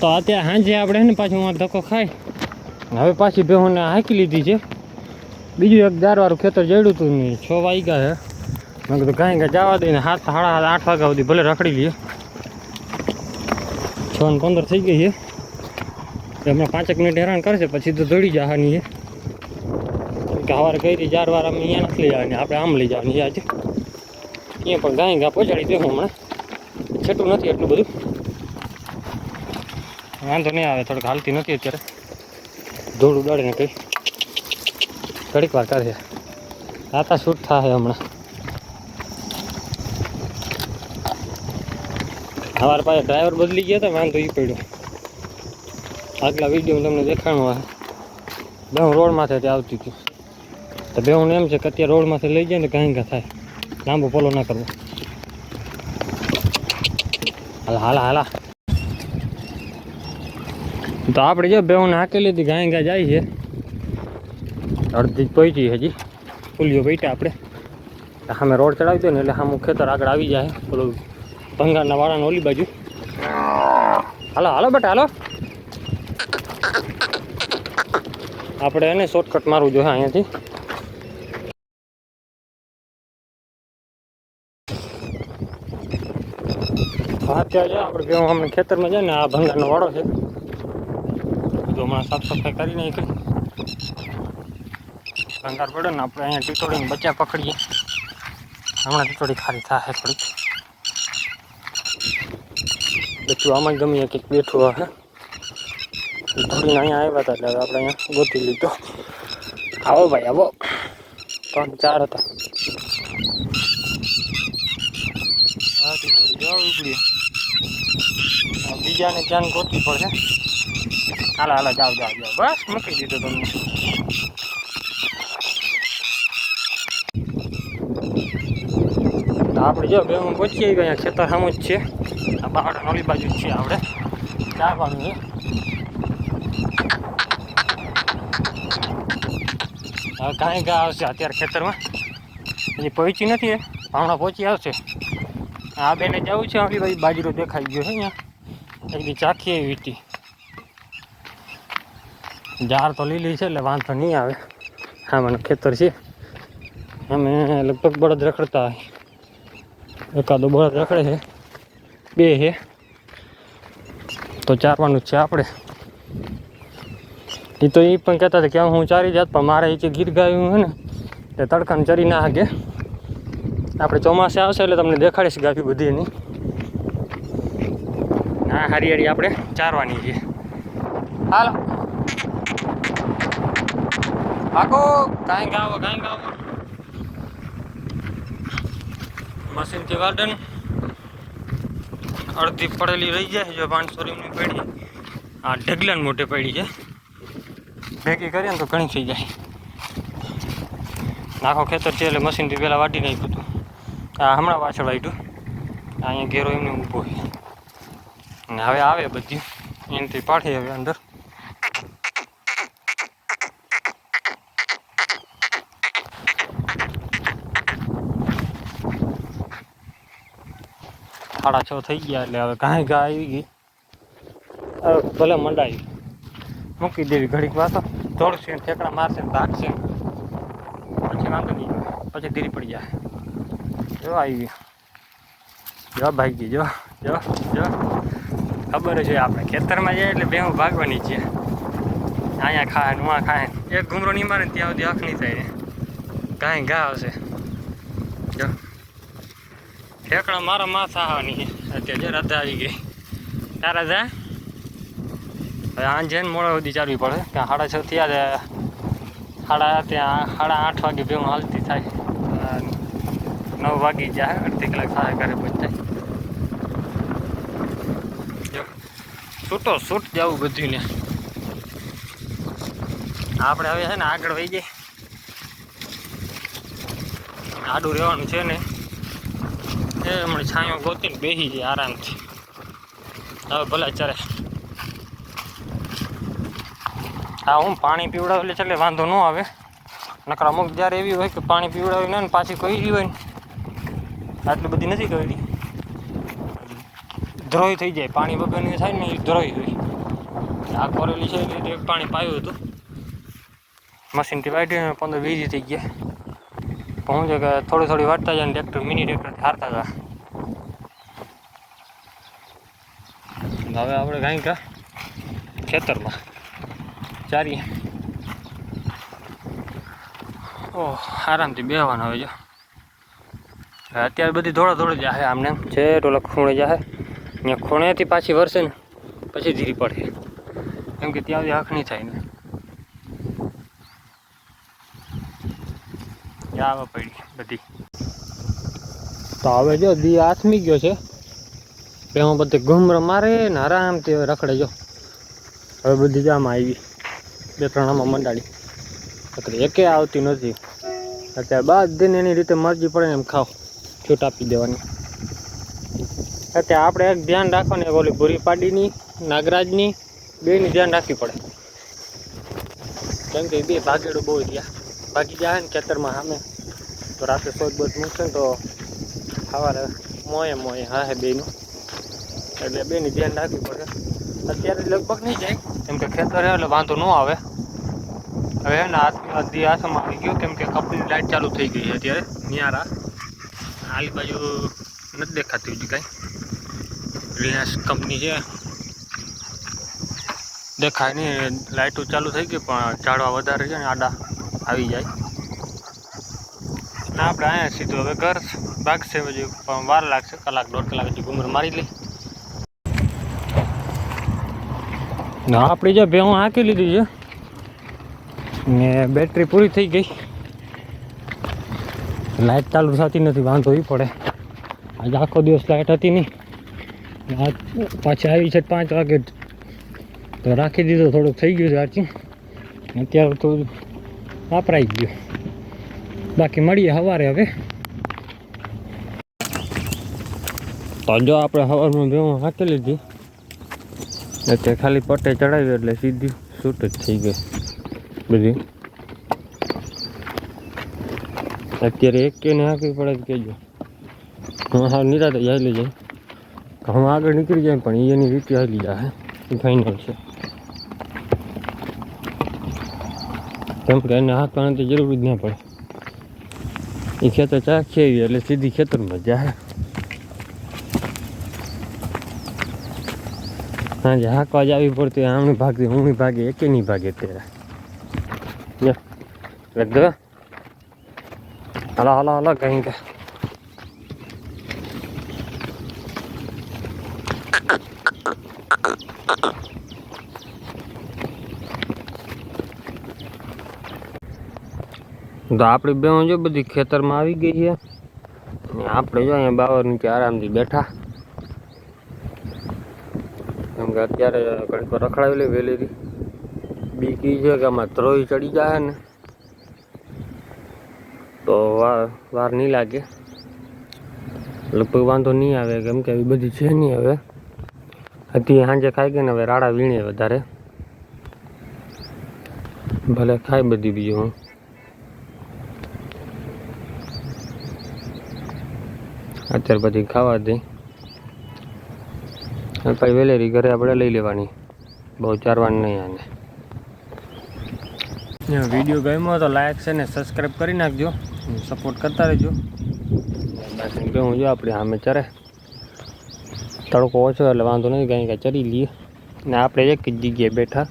તો અત્યારે સાંજે આપણે ને પાછું હું ધક્કો ખાઈ. હવે પાછી બેહોને હાંકી લીધી છે. બીજું એક દારવાળું ખેતર જડ્યું હતું નહીં છ વાગ્યા છે મેં કીધું કાંઈ કાંઈ જવા દઈને સાત સાડા સાત આઠ વાગ્યા સુધી ભલે રખડી લઈએ. છ ને પંદર થઈ ગઈ છે. હમણાં પાંચેક મિનિટ હેરાન કરશે પછી તો દોડી જવાની છે. સવારે હતી ચાર વાર અમે અહીંયા નથી લઈ જવાની, આપણે આમ લઈ જવાની આજે. અહીંયા પણ ગાય ગા પહોંચાડી દેવું હમણાં. છેટું નથી એટલું બધું. વાંધો નહીં આવે, થોડીક હાલતી નથી અત્યારે. ધૂળ ઉડાડે ને કંઈ. ઘડીક વાર કરે આતા શૂટ થાય હમણાં. અમારા પાસે ડ્રાઈવર બદલી ગયા હતા વાંધો એ પડ્યો. આગલા વીડિયો તમને દેખાણું આવે બે હું રોડમાંથી આવતી હતી. તો બે હું એમ છે કે અત્યારે રોડમાંથી લઈ જાય ને કાંઈ કાં થાય. લાંબો પોલો ના કરવો. હાલા હાલા હાલા. તો આપણે જો બેઉને હાકી લીધી ગાય ગાય જાય છે. અડધી પહોંચી હજી. ફૂલીઓ બેઠા આપણે. સામે રોડ ચડાવી દો ને એટલે સામું ખેતર આગળ આવી જાય. પેલું ભંગારના વાળાને ઓલી બાજુ. હાલો હાલો બેટા, હાલો. આપણે એને શોર્ટકટ મારવું જોઈએ અહીંયાથી. હા ત્યાં આપણે બેઉ હમણાં ખેતરમાં જાય ને, આ ભંગારનો વાળો છે. તો હમણાં સાફ સફાઈ કરી નાખી. ભંગાર પડ્યો ને આપણે અહીંયા ટીટોડીને બચ્ચા પકડીએ. હમણાં ટીટોડી ખાલી થાય થોડીક. બચ્ચું આમાં જ ગમે કંઈક બેઠું હશે ટીટોડીને અહીંયા આવ્યા હતા એટલે હવે આપણે અહીંયા ગોતી લીધો. આવો ભાઈ, આવો. ત્રણ ચાર હતા. હા ટીટોડી જવા ઉપડી બીજાને ધ્યાન ગોતવી પડશે હાલા હાલા, જાઓ જાઓ જાઓ. બસ, મૂકી દીધો તમને. આપણે જો બે પહોંચી આવી અહીંયા, ખેતર સામું જ છે. આ બાવડા નોલી બાજુ જ છે આપણે. ચાવાનું હવે કાંઈ ગા આવશે અત્યારે ખેતરમાં. હજી પહોંચી નથી હમણાં પહોંચી આવશે. આ બેને જવું છે આપણી બાજુ બાજરો દેખાઈ ગયો છે અહીંયા. એક બી ચાખી એવી વીટી ઝાડ તો લીલી છે એટલે વાંધો નહીં આવે. હા, મને ખેતર છે. અમે લગભગ બળદ રખડતા હોય. એકાદો બળદ રખડે છે. બે છે. તો ચારવાનું જ છે આપણે. એ તો એ પણ કહેતા હતા કે હું ચારી જાત, પણ મારે એ જે ગીર ગાયું છે ને, તે તડકાને ચરી ના હાકે. આપણે ચોમાસે આવશે એટલે તમને દેખાડીશ ગાયું બધી એની હા હરિયાળી આપણે ચારવાની છે. હાલો. ભાગો કાંઈક ગાવો કાંઈક ગાવો. મશીનથી ગાર્ડન અડધી પડેલી રહી જાય જો પાંચસો રીમની પડી. આ ઢગલાન મોટે પડી છે. ભેગી કરીએ ને તો ઘણી થઈ જાય. નાખો ખેતર છે એટલે મશીનથી પહેલાં વાટી નાખ્યું હતું. આ હમણાં પાછળ વાટ્યું અહીંયા ઘેરો એમને ઊભો ને હવે આવે બધી. એનાથી પાડી હવે અંદર. સાડા છ થઈ ગયા એટલે હવે કાંઈ ગા આવી ગઈ. હવે ભલે મંડાવી મૂકી દેવી ઘડીક વાતો દોડશે ઠેકડા મારશે ભાગશે. પછી વાંધો નહીં પછી ધીરી પડી જાય. જો આવી ગઈ. જો ભાગી જો જો જો. ખબર હોય આપણે ખેતરમાં જાય એટલે ભેહું ભાગવાની છે. અહીંયા ખાય નુઆ ખાય એક ઘૂમરો નહીં મારે ત્યાં સુધી આંખ નહીં થાય. કાંઈ ઘા આવશે. જો. ઠેકડા મારા માથા આવવાની અત્યારે જે રાતે આવી ગઈ. તારા જા હવે આંજે મોડા સુધી ચાલવી પડે. ત્યાં સાડા છ થયા સાડા ત્યાં સાડા આઠ વાગે ભેગું હાલતી થાય. નવ વાગી જાય, અડધી કલાક થાય ઘરે પહોંચાય છૂટો છૂટ જવું બધું ને. આપણે હવે છે ને આગળ વહી જઈએ. આડું રહેવાનું છે ને. એ હમણાં છાંયો ગોતીને બેસી જાય આરામથી. હવે ભલે ચાલે હા, હું પાણી પીવડાવે એટલે એટલે વાંધો ન આવે. નકર અમુક જ્યારે એવી હોય કે પાણી પીવડાવી ને પાછી કહી હોય ને, આટલી બધી નથી કરી. ધ્રોય થઈ જાય, પાણી વગરની થાય ને એ ધ્રોય હોય. આ કોરેલી છે એક પાણી પાયું હતું. મશીનથી વાઢીને પંદર વીજી થઈ ગયા. પણ છે કે થોડી થોડી વાટતા જાય ને ટ્રેક્ટર મિની ટ્રેક્ટર હારતા હતા હવે આપણે કાંઈ કા? ખેતરમાં. ચારીએ. ઓહ આરામથી બેહવાનું હવે જો. અત્યારે બધી દોડા દોડી જાય આમને. છે ટોલા ખૂણે જાય અહીંયા ખૂણેથી પાછી વરસે ને પછી ધીરી પડે. કેમ કે ત્યાં સુધી હક નહીં થાય ને. આવે પડી બધી. તો હવે જો દી આથમી ગયો છે. એમાં બધે ઘુમરો મારે ને આરામથી હવે રખડે જો. હવે બધી જામ આવી. બે ત્રણ આમાં મંડાડી એટલે એકે આવતી નથી. અત્યારે બધી એની રીતે મરજી પડે એમ ખાવ. છૂટ આપી દેવાની. અત્યારે આપણે એક ધ્યાન રાખવાની ઓલી ભૂરી પાડીની નાગરાજની બેની ધ્યાન રાખવી પડે. કેમ કે બે ભાગેડું બહુ રહ્યા. ભાગી જાય ને ખેતરમાં સામે. તો રાતે સોજ બોજ મૂકશે ને તો સવારે મોએ મોએ હા હે બેનું એટલે બેની ધ્યાન રાખવી પડે. અત્યારે લગભગ નહીં જાય. કેમ કે ખેતર એટલે વાંધો ન આવે. હવે ને આથી હાથમાં આવી ગયો. કેમ કે કપની લાઇટ ચાલુ થઈ ગઈ છે અત્યારે. નિયારા. આલી બાજુ નથી દેખાતી હજી કાંઈ. રિલાયન્સ કંપની છે. દેખાય નહીં. લાઇટો ચાલુ થઈ ગઈ પણ ઝાડવા વધારે છે ને આડા. આવી જાય. ના, આપણે અહીંયા સીધું હવે ઘર ભાગશે હજી પણ વાર લાગશે. કલાક, દોઢ કલાક હજી ઘુમર મારી લઈ ના, આપણી જે ભેહું હાંકી લીધી છે, ને બેટરી પૂરી થઈ ગઈ. લાઇટ ચાલુ થતી નથી, વાંધો એ પડે. આજે આખો દિવસ લાઇટ હતી નહીં. પાછી આવી છે પાંચ વાગે તો રાખી દીધો, થોડુંક થઈ ગયું છે આર્ચિંગ અત્યારે તો વાપરાઈ ગયું. બાકી મળીએ સવારે હવે. તો જો આપણે સવારમાં બે હાંકી લીધી. અત્યારે ખાલી પટ્ટે ચડાવી એટલે સીધી છૂટ જ થઈ ગઈ બધી. અત્યારે એક કે હાંકવી પડે કહેજો. હું હા નિરાતે હાલી જાય. હું આગળ નીકળી જાય પણ એની રીતે હાલી જાય એ ફાઇનલ છે. કેમ કે એને હાંકવાની તો જરૂર જ ના પડે. એ ખેતર ચાખી આવી એટલે સીધી ખેતરમાં જાય. સાંજે હાંકવા જ આવી પડતી આમની ભાગતી હું ભાગે એકે નહીં ભાગે તેરા. લગ હલો હલો કहीं કે તો આપણી બે જો બધી ખેતરમાં આવી ગઈ છે. ને આપણે જો અહીંયા બાવર નીચે આરામથી બેઠા. કેમ કે અત્યારે ઘડીક વાર રખડાવેલી વેલેરી બીકી છે કે આમાં ત્રોય ચડી જાય ને. તો વાર વાર નહીં લાગે. લગભગ વાંધો નહીં આવે કેમ કે આવી બધી છે નહીં હવે. હતી સાંજે ખાઈ ગઈ ને હવે રાડા વીણે વધારે. ભલે ખાય બધી બીજું હું. અત્યારે પછી ખાવા દઈ પછી વેલેરી ઘરે આપણે લઈ લેવાની. બહુ ચારવાની નહીં આને. વીડિયો ગમ્યો તો લાઈક છે ને સબસ્ક્રાઈબ કરી નાખજો. સપોર્ટ કરતા રહેજો. બાકી હું જો આપણે સામે ચરે. તડકો ઓછો એટલે વાંધો નહીં કાંઈ કાંઈ ચરી લઈએ. ને આપણે એક જ જગ્યાએ બેઠા.